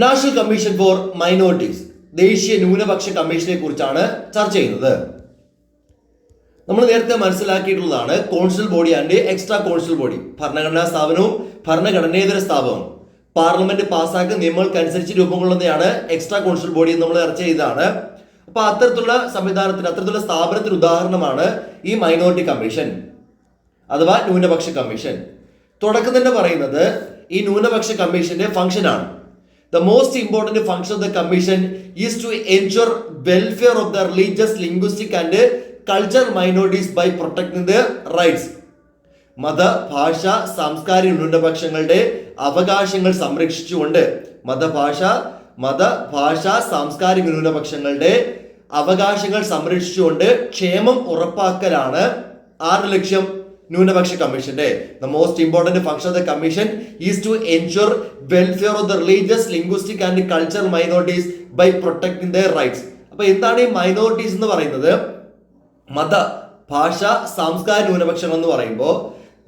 National commission for minorities ദേശീയ ന്യൂനപക്ഷ കമ്മീഷനെ കുറിച്ചാണ് ചർച്ച ചെയ്യുന്നത്. നമ്മൾ നേരത്തെ മനസ്സിലാക്കിയിട്ടുള്ളതാണ് constitutional body and extra constitutional body ഭരണഘടനാ സ്ഥാപനവും ഭരണഘടനേതര സ്ഥാപനവും. പാർലമെന്റ് പാസ്സാക്കുന്ന നിയമങ്ങൾക്കനുസരിച്ച് രൂപം കൊള്ളുന്നതാണ് എക്സ്ട്രാ കോൺസ്റ്റൽ ബോഡി എന്ന് നമ്മൾ ചർച്ച ചെയ്തതാണ്. അപ്പൊ അത്തരത്തിലുള്ള സംവിധാനത്തിന് അത്തരത്തിലുള്ള സ്ഥാപനത്തിന് ഉദാഹരണമാണ് ഈ മൈനോറിറ്റി കമ്മീഷൻ അഥവാ ന്യൂനപക്ഷ കമ്മീഷൻ. തുടക്കം തന്നെ പറയുന്നത് ഈ ന്യൂനപക്ഷ കമ്മീഷന്റെ function the most important function of the commission is to ensure welfare of the religious linguistic and culture minorities by protecting the rights മത ഭാഷ സാംസ്കാരിക ന്യൂനപക്ഷങ്ങളുടെ അവകാശങ്ങൾ സംരക്ഷിച്ചുകൊണ്ട് മതഭാഷ മത ഭാഷ സാംസ്കാരിക ന്യൂനപക്ഷങ്ങളുടെ അവകാശങ്ങൾ സംരക്ഷിച്ചുകൊണ്ട് ക്ഷേമം ഉറപ്പാക്കലാണ് ആറ് ലക്ഷ്യം ന്യൂനപക്ഷ കമ്മീഷന്റെ the most important function of the commission is to ensure welfare of the religious linguistic and cultural minorities by protecting the rights അപ്പൊ എന്താണ് ഈ മൈനോറിറ്റീസ് എന്ന് പറയുന്നത്? മത ഭാഷ സാംസ്കാരിക ന്യൂനപക്ഷങ്ങൾ എന്ന് പറയുമ്പോൾ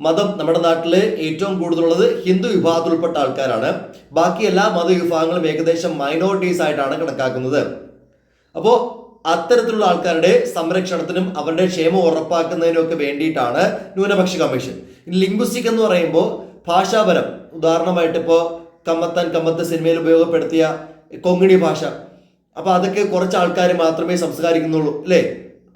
മതം നമ്മുടെ നാട്ടിൽ ഏറ്റവും കൂടുതലുള്ളത് ഹിന്ദു വിഭാഗത്തിൽ ഉൾപ്പെട്ട ആൾക്കാരാണ്. ബാക്കി എല്ലാ മതവിഭാഗങ്ങളും ഏകദേശം മൈനോറിറ്റീസ് ആയിട്ടാണ് കണക്കാക്കുന്നത്. അപ്പോൾ അത്തരത്തിലുള്ള ആൾക്കാരുടെ സംരക്ഷണത്തിനും അവരുടെ ക്ഷേമം ഉറപ്പാക്കുന്നതിനും ഒക്കെ വേണ്ടിയിട്ടാണ് ന്യൂനപക്ഷ കമ്മീഷൻ. ലിംഗ്വിസ്റ്റിക് എന്ന് പറയുമ്പോൾ ഭാഷാപരം. ഉദാഹരണമായിട്ട് ഇപ്പോൾ കമ്മത്താൻ കമ്മത്ത് സിനിമയിൽ ഉപയോഗപ്പെടുത്തിയ കൊങ്ങിണി ഭാഷ. അപ്പൊ അതൊക്കെ കുറച്ച് ആൾക്കാർ മാത്രമേ സംസ്കാരിക്കുന്നുള്ളൂ അല്ലേ?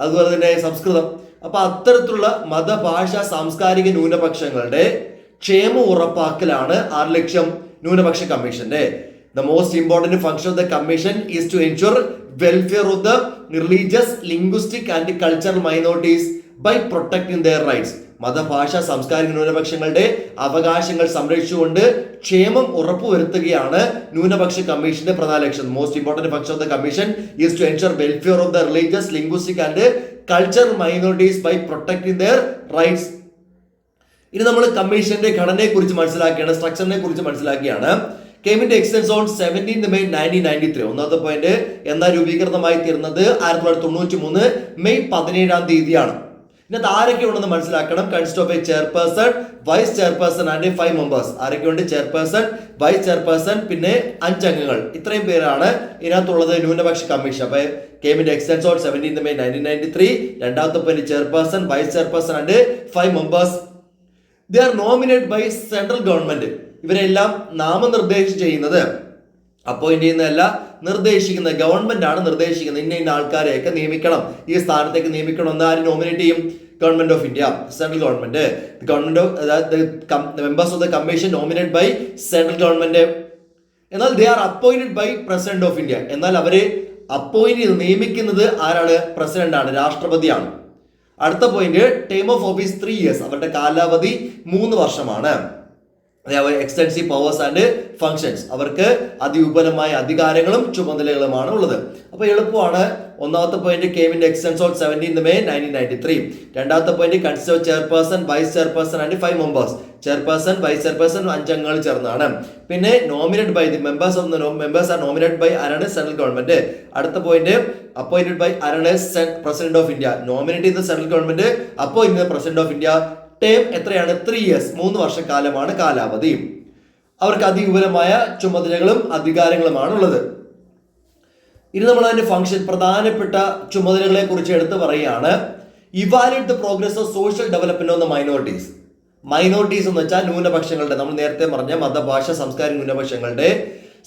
അതുപോലെ തന്നെ സംസ്കൃതം. അപ്പൊ അത്തരത്തിലുള്ള മതഭാഷ സാംസ്കാരിക ന്യൂനപക്ഷങ്ങളുടെ ക്ഷേമം ഉറപ്പാക്കലാണ് ആറ് ലക്ഷം ന്യൂനപക്ഷ കമ്മീഷന്റെ the most important function of the commission is to ensure welfare of the religious linguistic and cultural minorities by protecting their rights മതഭാഷ സാംസ്കാരിക ന്യൂനപക്ഷങ്ങളുടെ അവകാശങ്ങൾ സംരക്ഷിച്ചുകൊണ്ട് ക്ഷേമം ഉറപ്പുവരുത്തുകയാണ് ന്യൂനപക്ഷ കമ്മീഷന്റെ പ്രധാന ലക്ഷ്യം. Most important function of the commission is to ensure welfare of the religious linguistic and culture minorities by protecting their rights ഇനി നമ്മൾ കമ്മീഷന്റെ ഘടനയെ കുറിച്ച് മനസ്സിലാക്കിയാണ് സ്ട്രക്ചറിനെ കുറിച്ച് മനസ്സിലാക്കിയാണ്. Came into existence on seventeen May nineteen ninety three ഒന്നാമത്തെ പോയിന്റ് എന്നാൽ രൂപീകൃതമായി തീർന്നത്? ആയിരത്തി തൊള്ളായിരത്തി തൊണ്ണൂറ്റി മൂന്ന് മെയ് പതിനേഴാം തീയതിയാണ്. ഇതിനകത്ത് ആരൊക്കെ ഉണ്ടെന്ന് മനസ്സിലാക്കണം? Consist of a chairperson vice chairperson and five members ആരൊക്കെയുണ്ട്? ചെയർപേഴ്സൺ വൈസ് ചെയർപേഴ്സൺ പിന്നെ അഞ്ചംഗങ്ങൾ. ഇത്രയും പേരാണ് ഇതിനകത്തുള്ളത് ന്യൂനപക്ഷ കമ്മീഷൻ അപ്പൊ came into existence on seventeen May nineteen ninety three രണ്ടാമത്തെ point chairperson vice chairperson and five members they are nominate by central government ഇവരെല്ലാം നാമനിർദ്ദേശം ചെയ്യുന്നത്. അപ്പോയിന്റ് ചെയ്യുന്നതല്ല നിർദ്ദേശിക്കുന്ന ഗവൺമെന്റ് ആണ് നിർദ്ദേശിക്കുന്നത്. ഇന്ന ഇന്ന ആൾക്കാരെയൊക്കെ നിയമിക്കണം. ഈ സ്ഥാനത്തേക്ക് നിയമിക്കണം എന്ന് ആര് നോമിനേറ്റ് ചെയ്യും? Government of India central government government of members of the commission nominate by central government എന്നാൽ they are appointed by president of India എന്നാൽ അവരെ അപ്പോയിന്റ് ചെയ്ത് നിയമിക്കുന്നത് ആരാണ്? പ്രസിഡന്റ് ആണ് രാഷ്ട്രപതിയാണ്. അടുത്ത point time of office three years അവരുടെ കാലാവധി മൂന്ന് വർഷമാണ്. എക്സ്റ്റൻസീവ് പവേഴ്സ് ആൻഡ് ഫങ്ഷൻസ് അവർക്ക് അതിവിപുലമായ അധികാരങ്ങളും ചുമതലകളുമാണ് ഉള്ളത്. അപ്പോൾ എളുപ്പമാണ്. ഒന്നാമത്തെ point came into existence on seventeen May nineteen ninety three രണ്ടാമത്തെ point consider chairperson vice chairperson and five members chairperson vice chairperson അഞ്ചംഗങ്ങൾ ചേർന്നാണ്. പിന്നെ nominate by the members of the members are nominate by ആരാണ് central government അടുത്ത point appointed by ആരാണ് president of India nominate ചെയ്ത central government appoint president of India term എത്രയാണ്? Three years മൂന്ന് വർഷക്കാലമാണ് കാലാവധി. അവർക്ക് അതിവിപുലമായ ചുമതലകളും അധികാരങ്ങളുമാണ് ഉള്ളത് ഇനി നമ്മൾ അതിന്റെ ഫംഗ്ഷൻ പ്രധാനപ്പെട്ട ചുമതലകളെ കുറിച്ച് എടുത്ത് പറയുകയാണ്. Evaluate the progress of social development of the minorities minorities എന്ന് വെച്ചാൽ ന്യൂനപക്ഷങ്ങളുടെ നമ്മൾ നേരത്തെ പറഞ്ഞ മതഭാഷ സംസ്കാര ന്യൂനപക്ഷങ്ങളുടെ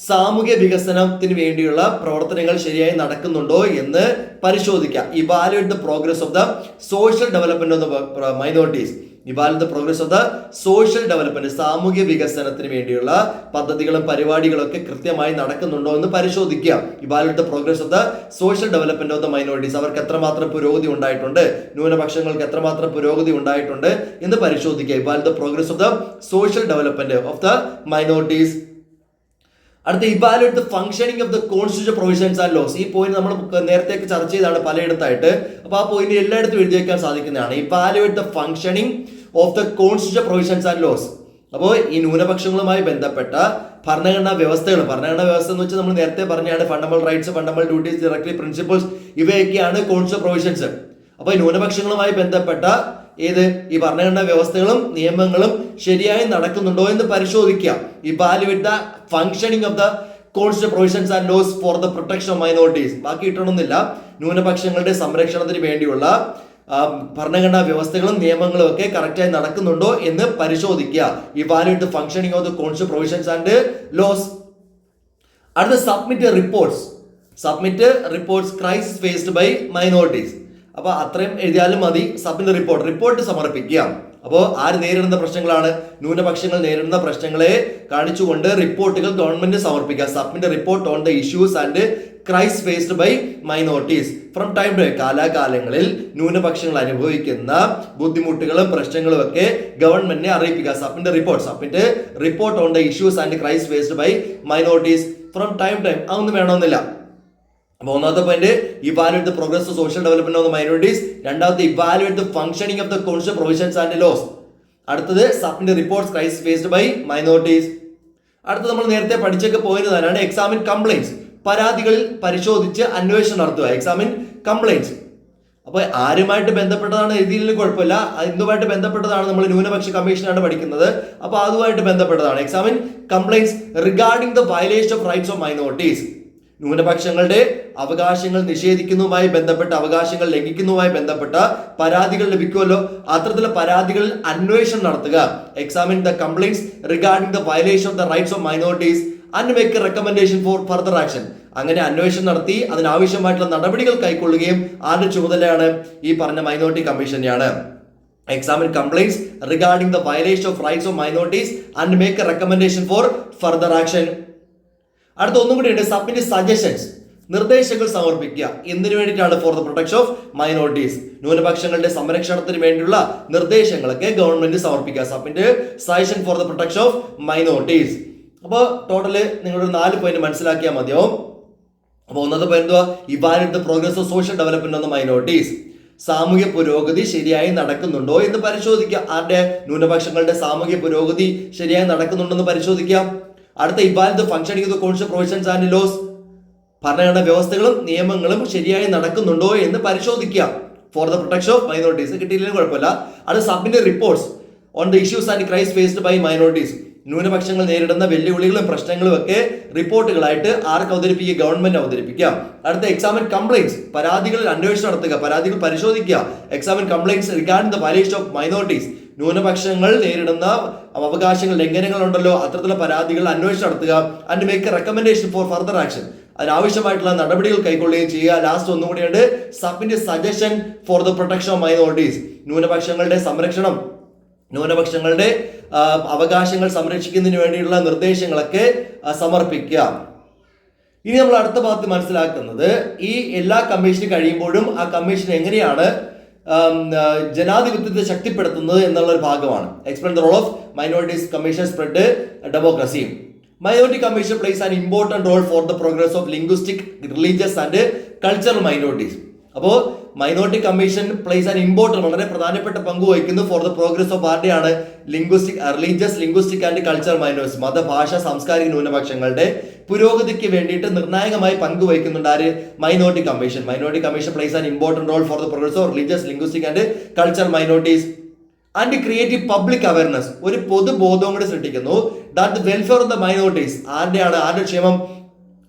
സാമൂഹ്യ വികസനത്തിന് വേണ്ടിയുള്ള പ്രവർത്തനങ്ങൾ ശരിയായി നടക്കുന്നുണ്ടോ എന്ന് പരിശോധിക്കാം. Evaluate the progress of the social development of the minorities evaluate the progress of the social development സാമൂഹ്യ വികസനത്തിന് വേണ്ടിയുള്ള പദ്ധതികളും പരിപാടികളും ഒക്കെ കൃത്യമായി നടക്കുന്നുണ്ടോ എന്ന് പരിശോധിക്കാം evaluate the progress of the social development of the minorities അവർക്ക് എത്രമാത്രം പുരോഗതി ഉണ്ടായിട്ടുണ്ട് ന്യൂനപക്ഷങ്ങൾക്ക് എത്രമാത്രം പുരോഗതി ഉണ്ടായിട്ടുണ്ട് എന്ന് പരിശോധിക്കുക. Evaluate the progress of the social development of the minorities അടുത്ത evaluate the functioning of the constitution provisions and laws ഈ പോയിന്റ് നമ്മൾ നേരത്തെ ചർച്ച ചെയ്താണ് പലയിടത്തായിട്ട്. അപ്പൊ ആ പോയിന്റ് എല്ലായിടത്തും എഴുതി വെക്കാൻ സാധിക്കുന്നതാണ്. Evaluate the functioning of the constitution provisions and laws അപ്പോൾ ഈ ന്യൂനപക്ഷങ്ങളുമായി ബന്ധപ്പെട്ട ഭരണഘടനാ വ്യവസ്ഥകൾ ഭരണഘടനാ വ്യവസ്ഥ എന്ന് വെച്ചാൽ നമ്മൾ നേരത്തെ പറഞ്ഞാണ് fundamental rights fundamental duties directory principles ഇവയൊക്കെയാണ് കോൺസ്റ്റിറ്റ്യൂഷൻ പ്രൊവിഷൻസ് അപ്പോൾ ഈ ന്യൂനപക്ഷങ്ങളുമായി ബന്ധപ്പെട്ട ഏത്? ഈ ഭരണഘടനാ വ്യവസ്ഥകളും നിയമങ്ങളും ശരിയായി നടക്കുന്നുണ്ടോ എന്ന് പരിശോധിക്കുക. Evaluate the functioning of the constitution provisions and laws for the protection of minorities ബാക്കി ഇട്ടണമെന്നില്ല ന്യൂനപക്ഷങ്ങളുടെ സംരക്ഷണത്തിന് വേണ്ടിയുള്ള ഭരണഘടനാ വ്യവസ്ഥകളും നിയമങ്ങളും ഒക്കെ കറക്റ്റായി നടക്കുന്നുണ്ടോ എന്ന് പരിശോധിക്കുക. Evaluate functioning of the constitution provisions and laws അടുത്ത submit reports submit reports crisis faced by minorities അപ്പൊ അത്രയും എഴുതിയാലും മതി. സബ്മിറ്റ് റിപ്പോർട്ട് റിപ്പോർട്ട് സമർപ്പിക്കുക. അപ്പോൾ ആര് നേരിടുന്ന പ്രശ്നങ്ങളാണ്? ന്യൂനപക്ഷങ്ങൾ നേരിടുന്ന പ്രശ്നങ്ങളെ കാണിച്ചുകൊണ്ട് റിപ്പോർട്ടുകൾ ഗവൺമെന്റ് സമർപ്പിക്കുക. Submit report on the issues and crisis faced by minorities from time to കാലാകാലങ്ങളിൽ ന്യൂനപക്ഷങ്ങൾ അനുഭവിക്കുന്ന ബുദ്ധിമുട്ടുകളും പ്രശ്നങ്ങളും ഒക്കെ ഗവൺമെന്റിനെ അറിയിക്കുക submit report submit report on the issues and crisis faced by minorities from time time അതൊന്നും വേണമെന്നില്ല. അപ്പൊ ഒന്നാമത്തെ point evaluate progress social development of the minorities രണ്ടാമത്തെ evaluate functioning of the constitution provisions and laws അടുത്തത് submit reports crisis faced by minorities അടുത്ത നമ്മൾ നേരത്തെ പഠിച്ചൊക്കെ പോയിന്റ് തന്നെയാണ് എക്സാമിൻ കംപ്ലൈൻസ് പരാതികളിൽ പരിശോധിച്ച് അന്വേഷണം നടത്തുക. എക്സാമിൻ കംപ്ലൈൻസ് അപ്പോൾ ആരുമായിട്ട് ബന്ധപ്പെട്ടതാണ് എഴുതിയില്ലെങ്കിൽ കുഴപ്പമില്ല. ഇതുമായിട്ട് ബന്ധപ്പെട്ടതാണ് നമ്മൾ ന്യൂനപക്ഷ കമ്മീഷനാണ് പഠിക്കുന്നത്. അപ്പോൾ അതുമായിട്ട് ബന്ധപ്പെട്ടതാണ്. Examine complaints regarding the violation of rights of minorities ന്യൂനപക്ഷങ്ങളുടെ അവകാശങ്ങൾ നിഷേധിക്കുന്നതുമായി ബന്ധപ്പെട്ട അവകാശങ്ങൾ ലംഘിക്കുന്നതുമായി ബന്ധപ്പെട്ട പരാതികൾ ലഭിക്കുമല്ലോ. അത്തരത്തിലുള്ള പരാതികളിൽ അന്വേഷണം നടത്തുക. Examine the complaints regarding the violation of the rights of minorities and make recommendation for further action അങ്ങനെ അന്വേഷണം നടത്തി അതിനാവശ്യമായിട്ടുള്ള നടപടികൾ കൈക്കൊള്ളുകയും ആരുടെ ചുമതലയാണ്? ഈ പറഞ്ഞ minority കമ്മീഷനെയാണ് examine complaints regarding the violation of rights of minorities and make recommendation for further action അടുത്ത ഒന്നും കൂടി ഉണ്ട് സബ്മിറ്റ് സജഷൻസ്. നിർദ്ദേശങ്ങൾ സമർപ്പിക്കുക. എന്തിനു വേണ്ടിയിട്ടാണ് for the protection of minorities ന്യൂനപക്ഷങ്ങളുടെ സംരക്ഷണത്തിന് വേണ്ടിയുള്ള നിർദ്ദേശങ്ങളൊക്കെ ഗവൺമെന്റ് സമർപ്പിക്കുക. Submit suggestion for the protection of minorities അപ്പോൾ ടോട്ടൽ നിങ്ങളൊരു നാല് പോയിന്റ് മനസ്സിലാക്കിയാൽ മതിയാവും. അപ്പോൾ ഒന്നാമത്തെ point evaluate the progress of social development of minorities സാമൂഹ്യ പുരോഗതി ശരിയായി നടക്കുന്നുണ്ടോ എന്ന് പരിശോധിക്കുക. ആരുടെ? ന്യൂനപക്ഷങ്ങളുടെ സാമൂഹ്യ പുരോഗതി ശരിയായി നടക്കുന്നുണ്ടോ എന്ന് പരിശോധിക്കാം. അടുത്ത evaluate functioning of constitution provisions and laws ഭരണഘടനാ വ്യവസ്ഥകളും നിയമങ്ങളും ശരിയായി നടക്കുന്നുണ്ടോ എന്ന് പരിശോധിക്കുക. For the protection of minorities കിട്ടിയില്ലെങ്കിൽ കുഴപ്പമില്ല. അത് submit reports on the issues and crisis faced by minorities ന്യൂനപക്ഷങ്ങൾ നേരിടുന്ന വെല്ലുവിളികളും പ്രശ്നങ്ങളും ഒക്കെ റിപ്പോർട്ടുകളായിട്ട് ആർക്ക് അവതരിപ്പിക്കുക? ഗവൺമെന്റ് അവതരിപ്പിക്കാം അടുത്ത എക്സാമിൻ കംപ്ലൈൻസ് പരാതികളിൽ അന്വേഷണം നടത്തുക. പരാതികൾ പരിശോധിക്കുക. Examine complaints regarding the violation of minorities ന്യൂനപക്ഷങ്ങൾ നേരിടുന്ന അവകാശങ്ങൾ ലംഘനങ്ങളുണ്ടല്ലോ അത്തരത്തിലുള്ള പരാതികൾ അന്വേഷണം നടത്തുക and make recommendation for further action അതിനാവശ്യമായിട്ടുള്ള നടപടികൾ കൈക്കൊള്ളുകയും ചെയ്യുക. ലാസ്റ്റ് ഒന്നും കൂടിയുണ്ട് submit suggestion for the protection of minorities ന്യൂനപക്ഷങ്ങളുടെ സംരക്ഷണം. ന്യൂനപക്ഷങ്ങളുടെ അവകാശങ്ങൾ സംരക്ഷിക്കുന്നതിന് വേണ്ടിയുള്ള നിർദ്ദേശങ്ങളൊക്കെ സമർപ്പിക്കുക. ഇനി നമ്മൾ അടുത്ത ഭാഗത്ത് മനസ്സിലാക്കുന്നത് ഈ എല്ലാ കമ്മീഷനും കഴിയുമ്പോഴും ആ കമ്മീഷൻ എങ്ങനെയാണ് ജനാധിപത്യത്തെ ശക്തിപ്പെടുത്തുന്നത് എന്നുള്ള ഒരു ഭാഗമാണ്. Explain the role of minorities commission spread ഡെമോക്രസിയും minority commission plays an important role for the progress of linguistic religious and cultural minorities അപ്പോൾ minority commission plays an important വളരെ പ്രധാനപ്പെട്ട പങ്ക് വഹിക്കുന്നു ഫോർ ദ പ്രോഗ്രസ് ഓഫ് പാർട്ടിയാണ് linguistic religious linguistic and culture minorities മത ഭാഷ സാംസ്കാരിക ന്യൂനപക്ഷങ്ങളുടെ പുരോഗതിക്ക് വേണ്ടിയിട്ട് നിർണായകമായി പങ്ക് വഹിക്കുന്നുണ്ട് ആര്? Minority commission minority commission plays an important role for the progress of religious linguistic and culture minorities and creative public awareness ഒരു പൊതുബോധവും കൂടി സൃഷ്ടിക്കുന്നു. That welfare of the minorities ആരുടെയാണ്? ആരുടെ ക്ഷേമം?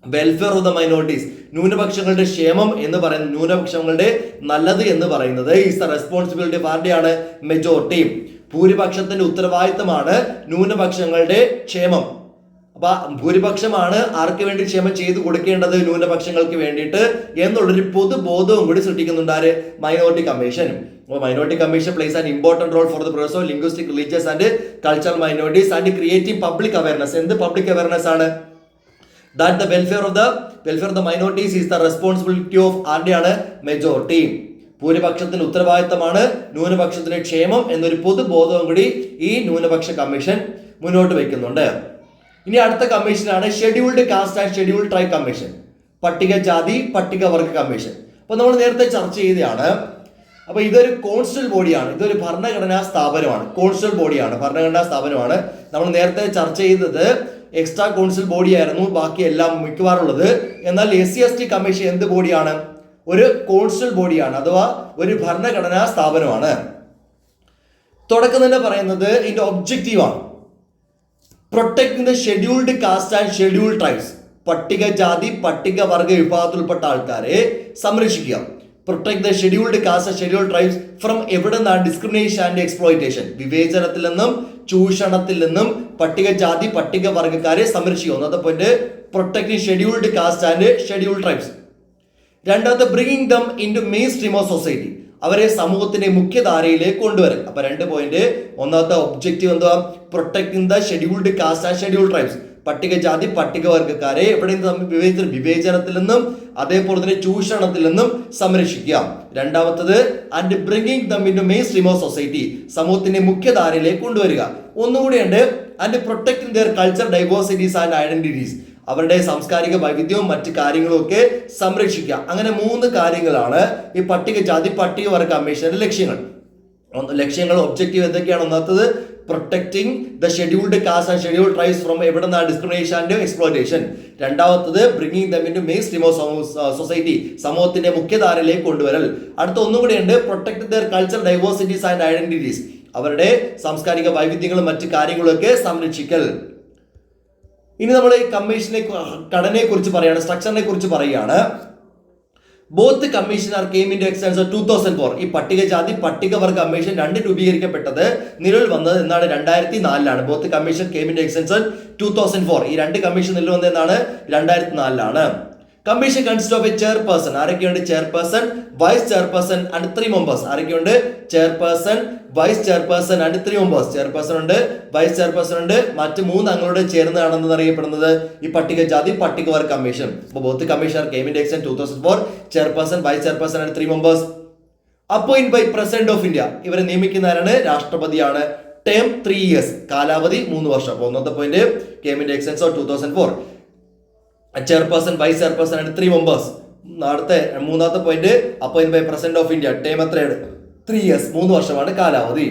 വെൽഫെയർ ഓഫ് ദ മൈനോറിറ്റീസ് ന്യൂനപക്ഷങ്ങളുടെ ക്ഷേമം എന്ന് പറയുന്നത് ന്യൂനപക്ഷങ്ങളുടെ നല്ലത് എന്ന് പറയുന്നത് ഈസ് ദ റെസ്പോൺസിബിലിറ്റി ആരുടെയാണ് മെജോറിറ്റി ഭൂരിപക്ഷത്തിന്റെ ഉത്തരവാദിത്തമാണ് ന്യൂനപക്ഷങ്ങളുടെ ക്ഷേമം. അപ്പൊ ഭൂരിപക്ഷമാണ് ആർക്ക് വേണ്ടി ക്ഷേമം ചെയ്തു കൊടുക്കേണ്ടത് ന്യൂനപക്ഷങ്ങൾക്ക് വേണ്ടിയിട്ട് എന്നുള്ളൊരു പൊതുബോധവും കൂടി സൃഷ്ടിക്കുന്നുണ്ട് ആര്? Minority commission minority commission plays an important role for the process of linguistic religious and cultural minorities and creative public awareness എന്ത് പബ്ലിക് അവയർനെസ് ആണ്? That the welfare of the welfare of the minorities is the responsibility of ആരുടെയാണ് majority ഭൂരിപക്ഷത്തിന്റെ ഉത്തരവാദിത്തമാണ് ന്യൂനപക്ഷത്തിന്റെ ക്ഷേമം എന്നൊരു പൊതുബോധവും കൂടി ഈ ന്യൂനപക്ഷ commission മുന്നോട്ട് വയ്ക്കുന്നുണ്ട് ഇനി അടുത്ത കമ്മീഷനാണ് scheduled caste and scheduled tribe commission പട്ടികജാതി പട്ടികവർഗ കമ്മീഷൻ. അപ്പൊ നമ്മൾ നേരത്തെ ചർച്ച ചെയ്തതാണ്. അപ്പൊ ഇതൊരു കോൺസ്റ്റൽ ബോഡിയാണ് ഇതൊരു ഭരണഘടനാ സ്ഥാപനമാണ്. കോൺസ്റ്റൽ ബോഡിയാണ് ഭരണഘടനാ സ്ഥാപനമാണ്. നമ്മൾ നേരത്തെ ചർച്ച ചെയ്തത് എക്സ്ട്രാ കൗൺസിൽ ബോഡിയായിരുന്നു ബാക്കി എല്ലാം മിക്കവാറുള്ളത്. എന്നാൽ S C S T commission എന്ത് ബോഡിയാണ് ഒരു കൗൺസിൽ ബോഡിയാണ് അഥവാ ഒരു ഭരണഘടനാ സ്ഥാപനമാണ്. തുടക്കം തന്നെ പറയുന്നത് ഇതിന്റെ ഒബ്ജക്റ്റീവ് ആണ്. Protecting the scheduled caste and scheduled tribes പട്ടികജാതി പട്ടികവർഗ വിഭാഗത്തിൽപ്പെട്ട ആൾക്കാരെ സംരക്ഷിക്കുക. Protect the scheduled caste scheduled tribes from എവിടെ നിന്നാണ് ഡിസ്ക്രിമിനേഷൻ ആൻഡ് എക്സ്പ്ലോയിറ്റേഷൻ വിവേചനത്തിൽ നിന്നും ചൂഷണത്തിൽ നിന്നും പട്ടികജാതി പട്ടികവർഗക്കാരെ സംരക്ഷിക്കുന്നു point protecting scheduled caste and scheduled tribes രണ്ടാമത്തെ bringing them into mainstream of society അവരെ സമൂഹത്തിന്റെ മുഖ്യധാരയിലേക്ക് കൊണ്ടുവരും അപ്പൊ രണ്ട് പോയിന്റ് ഒന്നാമത്തെ ഒബ്ജക്റ്റീവ് എന്താ protecting the scheduled caste and scheduled tribes പട്ടികജാതി പട്ടികവർഗക്കാരെ എവിടെ തമ്മിൽ വിവേചന വിവേചനത്തിൽ നിന്നും അതേപോലെ തന്നെ ചൂഷണത്തിൽ നിന്നും സംരക്ഷിക്കുക. രണ്ടാമത്തത് and bringing them in mainstream of society സമൂഹത്തിന്റെ മുഖ്യധാരയിലേക്ക് കൊണ്ടുവരിക. ഒന്നുകൂടിയുണ്ട് and protecting their culture diversities and identities അവരുടെ സാംസ്കാരിക വൈവിധ്യവും മറ്റ് കാര്യങ്ങളും ഒക്കെ സംരക്ഷിക്കുക. അങ്ങനെ മൂന്ന് കാര്യങ്ങളാണ് ഈ പട്ടികജാതി പട്ടികവർഗ കമ്മീഷന്റെ ലക്ഷ്യങ്ങൾ. ലക്ഷ്യങ്ങൾ ഒബ്ജക്റ്റീവ് എന്തൊക്കെയാണ്? ഒന്നാമത്തത് protecting the scheduled caste and schedule tribes from എവിടെ നിന്നാണ് ഡിസ്ക്രിമിനേഷൻ ആൻഡ് എക്സ്പ്ലോയിറ്റേഷൻ രണ്ടാമത്തത് bringing them in mainstream of society സമൂഹത്തിന്റെ മുഖ്യധാരയിലേക്ക് കൊണ്ടുവരൽ. അടുത്ത ഒന്നും കൂടിയുണ്ട് protect their culture diversities and identities അവരുടെ സാംസ്കാരിക വൈവിധ്യങ്ങളും മറ്റു കാര്യങ്ങളൊക്കെ സംരക്ഷിക്കൽ. ഇനി നമ്മൾ കമ്മീഷനെ ഘടനയെ കുറിച്ച് പറയുകയാണ് സ്ട്രക്ചറിനെ കുറിച്ച് പറയുകയാണ്. Both commissioner came in existence two thousand four ഈ പട്ടികജാതി പട്ടികവർഗ കമ്മീഷൻ രണ്ട് രൂപീകരിക്കപ്പെട്ടത് നിലവിൽ വന്നത് എന്നാണ് രണ്ടായിരത്തി നാലിലാണ് both commission came in existence two thousand four ഈ രണ്ട് കമ്മീഷൻ നിലവിൽ വന്നത് എന്നാണ് രണ്ടായിരത്തി നാലിലാണ് commission consist of a chairperson ആരൊക്കെയുണ്ട്? Chairperson vice chairperson and three members ആരൊക്കെയുണ്ട്? Chairperson vice chairperson and three members chairperson ഉണ്ട് വൈസ് ചെയർപേഴ്സൺ ഉണ്ട്. മറ്റ് മൂന്ന് അംഗങ്ങളോട് ചേർന്നതാണെന്ന് അറിയപ്പെടുന്നത്. ഈ പട്ടികജാതി പട്ടികവർഗ commission both commissioner in existence two thousand four chairperson vice chairperson and three members appoint by president of India ഇവരെ നിയമിക്കുന്ന ആരാണ്? രാഷ്ട്രപതിയാണ്. ടേം ത്രീ ഇയേഴ്സ് കാലാവധി മൂന്ന് വർഷം. ഒന്നാമത്തെ point came into existence of two thousand four chairperson vice chairperson and three members അടുത്ത മൂന്നാമത്തെ point appoint by president of India time എത്രയാണ്? ത്രീ ഇയേഴ്സ് മൂന്ന് വർഷമാണ് കാലാവധി.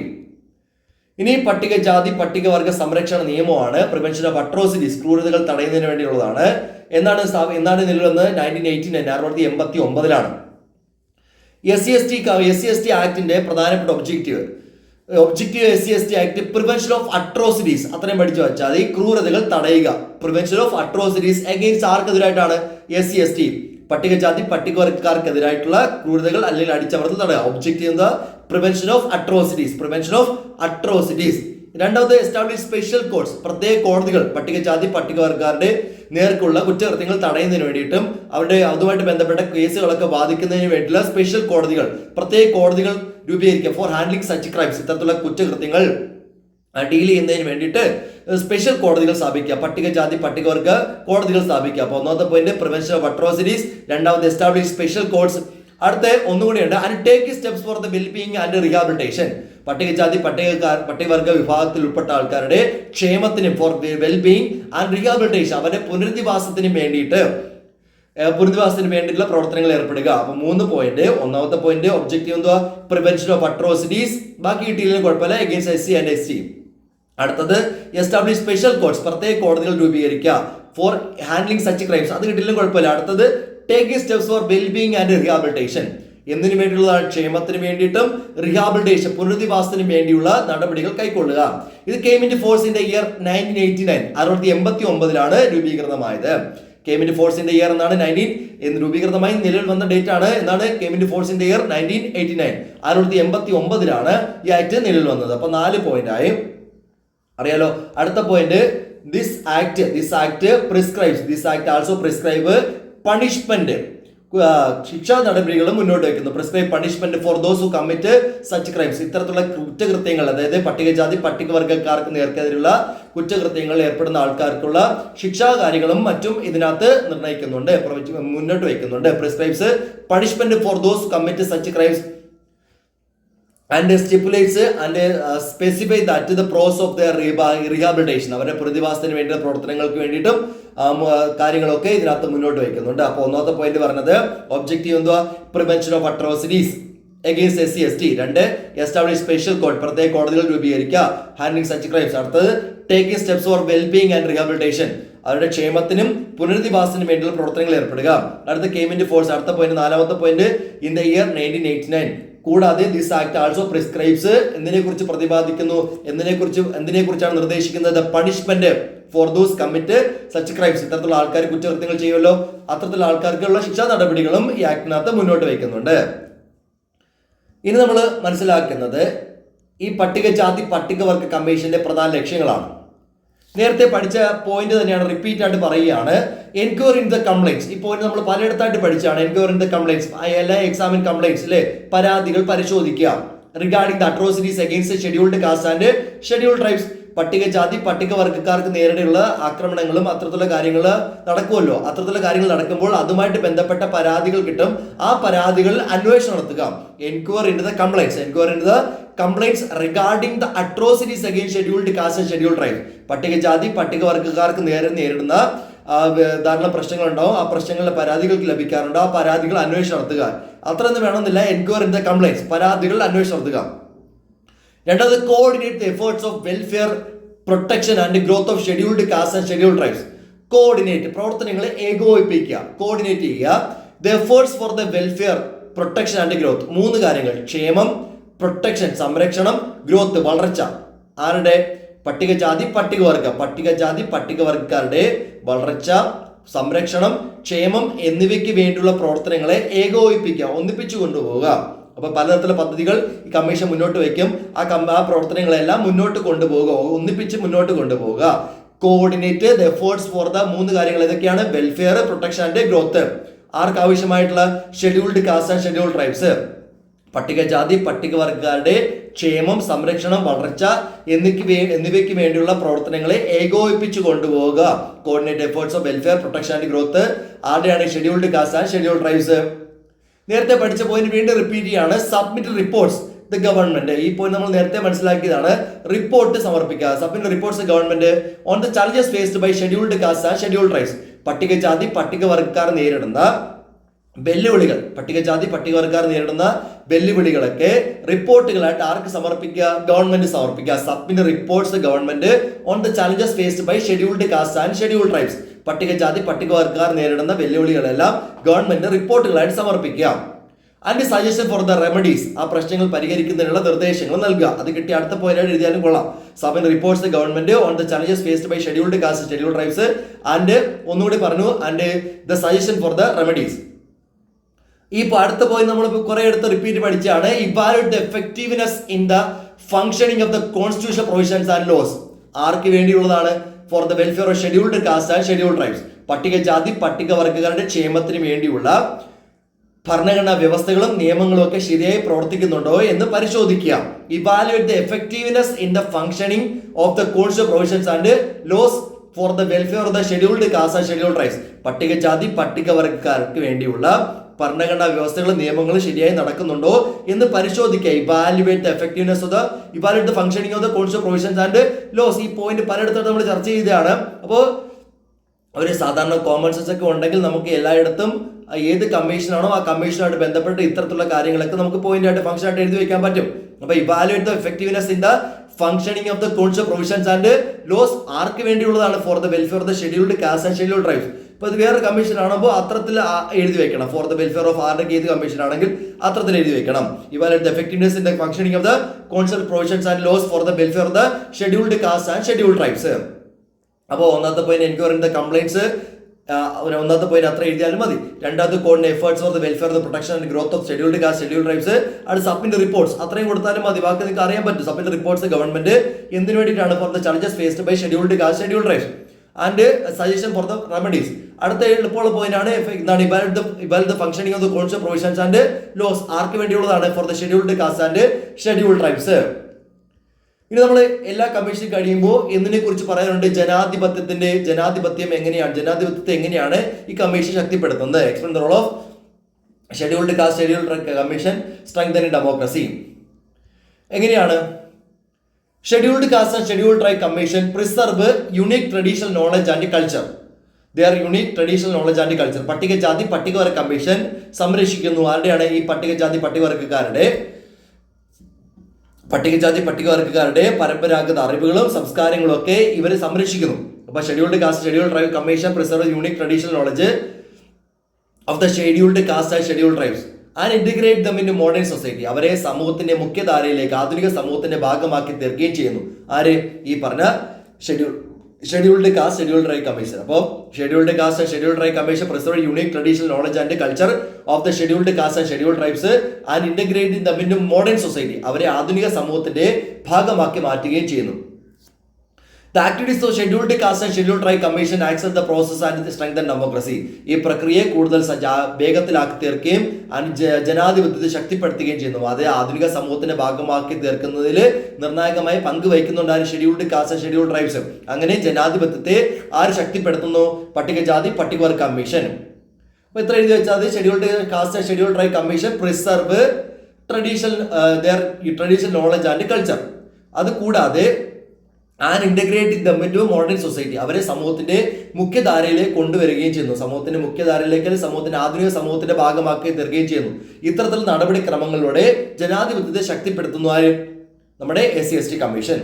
ഇനി പട്ടികജാതി പട്ടികവർഗ സംരക്ഷണ നിയമമാണ്. പ്രിവെൻഷൻ ഓഫ് അട്രോസിറ്റീസ് ക്രൂരതകൾ തടയുന്നതിന് വേണ്ടിയുള്ളതാണ്. എന്നാണ് എന്നാണ് നിലവിൽ വന്നത് നയന്റീൻ എയ്റ്റി നയൻ അറുപത്തി എൺപത്തി ഒമ്പതിലാണ്. S C S T S C S T ആക്ടിന്റെ പ്രധാനപ്പെട്ട objective objective S C S T act prevention of atrocities അത്രയും പഠിച്ചു വെച്ചാൽ ഈ ക്രൂരതകൾ തടയുക. പ്രിവെൻഷൻ ഓഫ് അട്രോസിറ്റീസ് അഗെയിൻസ്റ്റ് ആർക്കെതിരായിട്ടാണ് എസ് സി എസ് ടി പട്ടികജാതി പട്ടികവർഗക്കാർക്കെതിരായിട്ടുള്ള ക്രൂരതകൾ അല്ലെങ്കിൽ അടിച്ചമർത്തൽ തടയുക. ഒബ്ജക്റ്റീവ് എന്താ? Prevention of atrocities prevention of atrocities രണ്ടാമത് എസ്റ്റാബ്ലിഷ് സ്പെഷ്യൽ കോഡ്സ് പ്രത്യേക കോടതികൾ പട്ടികജാതി പട്ടികവർഗക്കാരുടെ നേർക്കുള്ള കുറ്റകൃത്യങ്ങൾ തടയുന്നതിന് വേണ്ടിയിട്ടും അവരുടെ അതുമായിട്ട് ബന്ധപ്പെട്ട കേസുകളൊക്കെ ബാധിക്കുന്നതിന് വേണ്ടിയുള്ള സ്പെഷ്യൽ കോടതികൾ പ്രത്യേക കോടതികൾ രൂപീകരിക്കുക ഫോർ ഹാൻഡ്ലിംഗ് സച്ച് ക്രൈംസ് ഇത്തരത്തിലുള്ള കുറ്റകൃത്യങ്ങൾ ഡീൽ ചെയ്യുന്നതിന് വേണ്ടിയിട്ട് സ്പെഷ്യൽ കോടതികൾ സ്ഥാപിക്കുക പട്ടികജാതി പട്ടികവർഗ കോടതികൾ സ്ഥാപിക്കുക. അപ്പോൾ ഒന്നാമത്തെ പോയിന്റ് പ്രിവെൻഷൻ ഓഫ് അട്രോസിറ്റീസ് രണ്ടാമത് എസ്റ്റാബ്ലിഷ് സ്പെഷ്യൽ കോഡ്സ് അടുത്ത ഒന്നുകൂടിയുണ്ട്. And take steps for the wellbeing and rehabilitation പട്ടികജാതി പട്ടികക്കാർ പട്ടികവർഗ വിഭാഗത്തിൽ ഉൾപ്പെട്ട ആൾക്കാരുടെ ക്ഷേമത്തിനും ഫോർ വെൽബീങ് ആൻഡ് റിഹാബിലിറ്റേഷൻ അവരുടെ പുനരധിവാസത്തിനും വേണ്ടിയിട്ട് പുനരധിവാസത്തിന് വേണ്ടിയിട്ടുള്ള പ്രവർത്തനങ്ങൾ ഏർപ്പെടുക. അപ്പൊ മൂന്ന് പോയിന്റ് ഒന്നാമത്തെ പോയിന്റ് ഒബ്ജക്റ്റീവ് എന്തുവാ? പ്രിവെൻഷൻ ഓഫ് അട്രോസിറ്റീസ് ബാക്കി കിട്ടിയില്ലെങ്കിൽ കുഴപ്പമില്ല. Against S C and S C അടുത്തത് എസ്റ്റാബ്ലിഷ് സ്പെഷ്യൽ കോഡ്സ് പ്രത്യേക കോടതികൾ രൂപീകരിക്കുക. ഫോർ ഹാൻഡ്ലിംഗ് സച്ച് ക്രൈംസ് അത് കിട്ടിയില്ലെങ്കിൽ കുഴപ്പമില്ല. അടുത്തത് take steps for wellbeing and rehabilitation എന്തിനു വേണ്ടിയുള്ള ക്ഷേമത്തിന് വേണ്ടിയിട്ടും റിഹാബിലിറ്റേഷൻ പുനരധിവാസത്തിനും വേണ്ടിയുള്ള നടപടികൾ കൈക്കൊള്ളുക. ഇത് ഇൻ ഫോഴ്സിന്റെ ഇയർ നയന്റീൻ എയ്റ്റി നയൻ അറുപത്തി എൺപത്തി ഒമ്പതിലാണ് രൂപീകൃതമായത്. കെമിന്റ് ഫോഴ്സിന്റെ ഇയർ എന്നാണ് നയന്റീൻ എന്ന് രൂപീകൃതമായി നിലവിൽ വന്ന ഡേറ്റ് ആണ് എന്നാണ് കെമിന്റ് ഫോഴ്സിന്റെ ഇയർ നയന്റീൻ എയ്റ്റി നയൻ അറുപത്തി എൺപത്തി ഒമ്പതിലാണ് ഈ ആക്ട് നിലവിൽ വന്നത്. അപ്പൊ നാല് പോയിന്റ് ആയി. അറിയാലോ? അടുത്ത point this act this act prescribes this act also prescribe punishment ശിക്ഷാ നടപടികളും മുന്നോട്ട് വെക്കുന്നു prescribe punishment for those who commit such crimes ഇത്തരത്തിലുള്ള കുറ്റകൃത്യങ്ങൾ അതായത് പട്ടികജാതി പട്ടികവർഗക്കാർക്ക് നേർക്കെതിരെയുള്ള കുറ്റകൃത്യങ്ങൾ ഏർപ്പെടുന്ന ആൾക്കാർക്കുള്ള ശിക്ഷാ കാര്യങ്ങളും മറ്റും ഇതിനകത്ത് നിർണയിക്കുന്നുണ്ട് മുന്നോട്ട് വയ്ക്കുന്നുണ്ട്. Prescribes punishment for those commit such crimes and stipulates and specify that the pros of the rehabilitation അവരുടെ പ്രതിഭാസത്തിന് വേണ്ടിയുള്ള പ്രവർത്തനങ്ങൾക്ക് വേണ്ടിയിട്ടും കാര്യങ്ങളൊക്കെ ഇതിനകത്ത് മുന്നോട്ട് വയ്ക്കുന്നുണ്ട്. അപ്പോൾ ഒന്നാമത്തെ പോയിന്റ് പറഞ്ഞത് ഒബ്ജക്റ്റീവ് എന്തുവാ? Prevention of atrocities against S C S T രണ്ട് എസ്റ്റാബ്ലിഷ് സ്പെഷ്യൽ കോഡ് പ്രത്യേക കോടതികൾ രൂപീകരിക്കുക. ഹാൻഡ്ലിംഗ് സച്ച് ക്രൈംസ് അടുത്തത് taking steps for wellbeing and rehabilitation അവരുടെ ക്ഷേമത്തിനും പുനരധിവാസത്തിനും വേണ്ടിയുള്ള പ്രവർത്തനങ്ങൾ ഏർപ്പെടുക. അടുത്ത കേമിന്റ് ഫോഴ്സ് അടുത്ത പോയിന്റ് നാലാമത്തെ point in the year nineteen eighty nine കൂടാതെ ദിസ് ആക്ട് ആൾസോ പ്രിസ്ക്രൈബ്സ് എന്തിനെ കുറിച്ച് പ്രതിപാദിക്കുന്നു എന്തിനെ കുറിച്ച് എന്തിനെ കുറിച്ചാണ് നിർദ്ദേശിക്കുന്നത് punishment for those commit such crimes ഇത്തരത്തിലുള്ള ആൾക്കാർ കുറ്റകൃത്യങ്ങൾ ചെയ്യുമല്ലോ. അത്തരത്തിലുള്ള ആൾക്കാർക്കുള്ള ശിക്ഷാ നടപടികളും ഈ ആക്ടിനകത്ത് മുന്നോട്ട് വയ്ക്കുന്നുണ്ട്. ഇനി നമ്മൾ മനസ്സിലാക്കുന്നത് ഈ പട്ടികജാതി പട്ടികവർഗ കമ്മീഷന്റെ പ്രധാന ലക്ഷ്യങ്ങളാണ്. നേരത്തെ പഠിച്ച പോയിന്റ് തന്നെയാണ് റിപ്പീറ്റ് ആയിട്ട് പറയുകയാണ്. എൻക്വയറി ഇൻ ദ കംപ്ലൈൻസ് ഈ പോയിന്റ് നമ്മൾ പലയിടത്തായിട്ട് പഠിച്ചാണ്. എൻക്വയറി ഇൻ ദ കംപ്ലൈൻസ് എല്ലാ എക്സാമിൻ കംപ്ലൈൻസ് അല്ലെ പരാതികൾ പരിശോധിക്കുക. Regarding the atrocities against scheduled caste and scheduled tribes പട്ടികജാതി പട്ടികവർഗക്കാർക്ക് നേരിടെയുള്ള ആക്രമണങ്ങളും അത്തരത്തിലുള്ള കാര്യങ്ങൾ നടക്കുമല്ലോ. അത്തരത്തിലുള്ള കാര്യങ്ങൾ നടക്കുമ്പോൾ അതുമായിട്ട് ബന്ധപ്പെട്ട പരാതികൾ കിട്ടും. ആ പരാതികൾ അന്വേഷണം നടത്തുക. Enquiry in the complaints enquiry in the complaints regarding the atrocities again scheduled caste schedule tribe പട്ടികജാതി പട്ടികവർഗക്കാർക്ക് നേരെ നേരിടുന്ന ധാരാളം പ്രശ്നങ്ങളുണ്ടാവും. ആ പ്രശ്നങ്ങളുടെ പരാതികൾക്ക് ലഭിക്കാറുണ്ട്. ആ പരാതികൾ അന്വേഷണം നടത്തുക. അത്രയൊന്നും വേണമെന്നില്ല. എൻക്വയറി ഇൻ ദ കംപ്ലൈൻസ് പരാതികൾ അന്വേഷണം നടത്തുക. രണ്ടാമത് coordinate the efforts of welfare protection and growth of scheduled caste and scheduled tribes coordinate പ്രവർത്തനങ്ങളെ ഏകോപിപ്പിക്കുക. കോർഡിനേറ്റ് ചെയ്യുക. The efforts for the welfare protection and growth മൂന്ന് കാര്യങ്ങൾ. ക്ഷേമം പ്രൊട്ടക്ഷൻ സംരക്ഷണം ഗ്രോത്ത് വളർച്ച. ആരുടെ? പട്ടികജാതി പട്ടികവർഗ. പട്ടികജാതി പട്ടികവർഗക്കാരുടെ വളർച്ച സംരക്ഷണം ക്ഷേമം എന്നിവയ്ക്ക് വേണ്ടിയുള്ള പ്രവർത്തനങ്ങളെ ഏകോപിപ്പിക്കുക. ഒന്നിപ്പിച്ചു കൊണ്ടുപോവുക. അപ്പൊ പലതരത്തിലുള്ള പദ്ധതികൾ ഈ കമ്മീഷൻ മുന്നോട്ട് വയ്ക്കും ആ കം ആ പ്രവർത്തനങ്ങളെല്ലാം മുന്നോട്ട് കൊണ്ടുപോകുക. ഒന്നിപ്പിച്ച് മുന്നോട്ട് കൊണ്ടുപോകുക. Coordinate the efforts for the മൂന്ന് കാര്യങ്ങൾ ഇതൊക്കെയാണ്. വെൽഫെയർ പ്രൊട്ടക്ഷൻ ആൻഡ് ഗ്രോത്ത് ആർക്ക് ആവശ്യമായിട്ടുള്ള scheduled caste and schedule tribes പട്ടികജാതി പട്ടികവർഗക്കാരുടെ ക്ഷേമം സംരക്ഷണം വളർച്ച എന്നിക്ക് വേ എന്നിവയ്ക്ക് വേണ്ടിയുള്ള പ്രവർത്തനങ്ങളെ ഏകോപിപ്പിച്ച് കൊണ്ടുപോകുക. Coordinate efforts of welfare protection and growth ആരുടെയാണ് scheduled caste and schedule tribes നേരത്തെ പഠിച്ച പോയിന്റ് വീണ്ടും റിപ്പീറ്റ് ചെയ്യാണ്. സബ്മിറ്റ് റിപ്പോർട്ട്സ് ദ ഗവൺമെന്റ് ഈ പോയിന്റ് നമ്മൾ നേരത്തെ മനസ്സിലാക്കിയതാണ്. റിപ്പോർട്ട് സമർപ്പിക്കുക. Submit reports government on the challenges faced by scheduled caste and schedule tribes പട്ടികജാതി പട്ടികവർഗക്കാർ നേരിടുന്ന വെല്ലുവിളികൾ. പട്ടികജാതി പട്ടികവർഗക്കാർ നേരിടുന്ന വെല്ലുവിളികളൊക്കെ റിപ്പോർട്ടുകളായിട്ട് ആർക്ക് സമർപ്പിക്കുക? ഗവൺമെന്റ് സമർപ്പിക്കുക. Submit reports government on the challenges faced by scheduled caste and schedule tribes പട്ടികജാതി പട്ടികവർഗക്കാർ നേരിടുന്ന വെല്ലുവിളികളെല്ലാം ഗവൺമെന്റ് റിപ്പോർട്ടുകളായിട്ട് സമർപ്പിക്കുക. And suggestion for the remedies ആ പ്രശ്നങ്ങൾ പരിഹരിക്കുന്നതിനുള്ള നിർദ്ദേശങ്ങൾ നൽകുക. അത് കിട്ടി അടുത്ത പോയിന്റ് എഴുതിയാലും കൊള്ളാം. Submit reports government on the challenges faced by scheduled caste schedule tribes and ഒന്നുകൂടി പറഞ്ഞു. And the suggestion for the remedies ഈ അടുത്ത പോയി നമ്മൾ കുറെ എടുത്ത് റിപ്പീറ്റ് പഠിച്ചാണ്. Evaluate the effectiveness in the functioning of the constitution provisions and laws ആർക്ക് വേണ്ടിയുള്ളതാണ്? For the welfare of scheduled caste and scheduled tribes പട്ടികജാതി പട്ടികവർഗക്കാരുടെ ക്ഷേമത്തിന് വേണ്ടിയുള്ള ഭരണഘടനാ വ്യവസ്ഥകളും നിയമങ്ങളും ഒക്കെ ശരിയായി പ്രവർത്തിക്കുന്നുണ്ടോ എന്ന് പരിശോധിക്കുക. Evaluate the effectiveness in the functioning of the course provisions and laws for the welfare of the scheduled caste and scheduled tribes പട്ടികജാതി പട്ടികവർഗക്കാർക്ക് വേണ്ടിയുള്ള ഭരണഘടനാ വ്യവസ്ഥകളും നിയമങ്ങളും ശരിയായി നടക്കുന്നുണ്ടോ എന്ന് പരിശോധിക്കുക. Evaluate effectiveness of the evaluate functioning of the constitution provisions and laws ഈ പോയിന്റ് പലയിടത്തും നമ്മൾ ചർച്ച ചെയ്തതാണ്. അപ്പോൾ ഒരു സാധാരണ കോമൺ സെൻസ് ഒക്കെ ഉണ്ടെങ്കിൽ നമുക്ക് എല്ലായിടത്തും ഏത് കമ്മീഷനാണോ ആ കമ്മീഷനുമായിട്ട് ബന്ധപ്പെട്ട് ഇത്തരത്തിലുള്ള കാര്യങ്ങളൊക്കെ നമുക്ക് പോയിന്റ് ആയിട്ട് ഫംഗ്ഷൻ ആയിട്ട് എഴുതി വെക്കാൻ പറ്റും. അപ്പോൾ evaluate the effectiveness in the functioning of the constitution provisions and laws ആർക്ക് വേണ്ടിയുള്ളതാണ് for the welfare of the scheduled caste and scheduled tribes ഇപ്പൊ ഇത് വേറെ കമ്മീഷൻ ആണപ്പോൾ അത്രത്തിൽ എഴുതി വെക്കണം. ഫോർ ദ വെൽഫെയർ ഓഫ് ആരുടെ ഏത് കമ്മീഷൻ ആണെങ്കിൽ അത്രത്തിൽ എഴുതി വെക്കണം. Evaluate effectiveness in the functioning of the constitution provisions and laws for the welfare of the scheduled caste and scheduled tribes അപ്പോൾ ഒന്നാമത്തെ പോയിന്റ് എൻക്വയറി ദ കംപ്ലൈൻസ് ഒന്നാമത്തെ പോയിന്റ് അത്ര എഴുതിയാലും മതി. രണ്ടാമത് coordinate efforts for the welfare the protection and growth of scheduled caste schedule tribes അത് submit reports അത്രയും കൊടുത്താലും മതി. ബാക്കി നിങ്ങൾക്ക് അറിയാൻ പറ്റും. സബ്മിറ്റ് റിപ്പോർട്ട്സ് ഗവൺമെന്റ് എന്തിനു വേണ്ടിയിട്ടാണ് for the charges faced by scheduled caste schedule tribes and suggestion for the remedies അടുത്ത എളുപ്പമുള്ള പോയിന്റ് ആണ് എന്താണ് evaluate the functioning of the constitution provisions and laws ആർക്ക് വേണ്ടിയുള്ളതാണ് for the scheduled caste and schedule tribes ഇനി നമ്മൾ എല്ലാ commission കഴിയുമ്പോൾ എന്തിനെ കുറിച്ച് പറയാനുണ്ട്? ജനാധിപത്യത്തിന്റെ ജനാധിപത്യം എങ്ങനെയാണ് ജനാധിപത്യത്തെ എങ്ങനെയാണ് ഈ കമ്മീഷൻ ശക്തിപ്പെടുത്തുന്നത്? Explain the role of scheduled caste scheduled commission strengthen democracy എങ്ങനെയാണ്? Scheduled caste and scheduled tribe commission preserve unique traditional knowledge and culture their unique traditional knowledge and culture പട്ടികജാതി പട്ടികവർഗ കമ്മീഷൻ സംരക്ഷിക്കുന്നു. ആരുടെയാണ് ഈ പട്ടികജാതി പട്ടികവർഗക്കാരുടെ പട്ടികജാതി പട്ടികവർഗക്കാരുടെ പരമ്പരാഗത അറിവുകളും സംസ്കാരങ്ങളും ഒക്കെ ഇവർ സംരക്ഷിക്കുന്നു. അപ്പൊ scheduled caste schedule tribe commission preserve unique traditional knowledge of the scheduled caste and schedule tribes and integrate them in modern society അവരെ സമൂഹത്തിന്റെ മുഖ്യധാരയിലേക്ക് ആധുനിക സമൂഹത്തിന്റെ ഭാഗമാക്കി തീർക്കുകയും ചെയ്യുന്നു. ആര്? ഈ പറഞ്ഞ ഷെഡ്യൂൾ ഷെഡ്യൂൾഡ് കാസ്റ്റ് ഷെഡ്യൂൾഡ് റൈ കമ്മീഷൻ. അപ്പോൾ scheduled caste and scheduled rye commission preserve unique traditional knowledge and culture of the scheduled caste and scheduled tribes and integrate in the modern society അവരെ ആധുനിക സമൂഹത്തിന്റെ ഭാഗമാക്കി മാറ്റുകയും ചെയ്യുന്നു. The activities of scheduled caste and schedule tribe commission access the process and strengthen democracy ഈ പ്രക്രിയയെ കൂടുതൽ വേഗത്തിലാക്കി തീർക്കുകയും ജനാധിപത്യത്തെ ശക്തിപ്പെടുത്തുകയും ചെയ്യുന്നു. അത് ആധുനിക സമൂഹത്തിന്റെ ഭാഗമാക്കി തീർക്കുന്നതിൽ നിർണായകമായി പങ്ക് വഹിക്കുന്നുണ്ടായിരുന്നു scheduled caste and scheduled tribes അങ്ങനെ ജനാധിപത്യത്തെ ആര് ശക്തിപ്പെടുത്തുന്നു? പട്ടികജാതി പട്ടികവർഗ കമ്മീഷൻ. അപ്പൊ ഇത്ര എഴുതി വെച്ചാൽ scheduled caste and schedule tribe commission preserve traditional traditional knowledge and culture അത് കൂടാതെ and integrated them to modern society അവരെ സമൂഹത്തിന്റെ മുഖ്യധാരയിലേക്ക് കൊണ്ടുവരികയും ചെയ്യുന്നു. സമൂഹത്തിന്റെ മുഖ്യധാരയിലേക്ക് അല്ലെങ്കിൽ സമൂഹത്തിന്റെ ആധുനിക സമൂഹത്തിന്റെ ഭാഗമാക്കി തീർക്കുകയും ചെയ്യുന്നു. ഇത്തരത്തിൽ നടപടിക്രമങ്ങളിലൂടെ ജനാധിപത്യത്തെ ശക്തിപ്പെടുത്തുന്നു ആര് നമ്മുടെ S C S T commission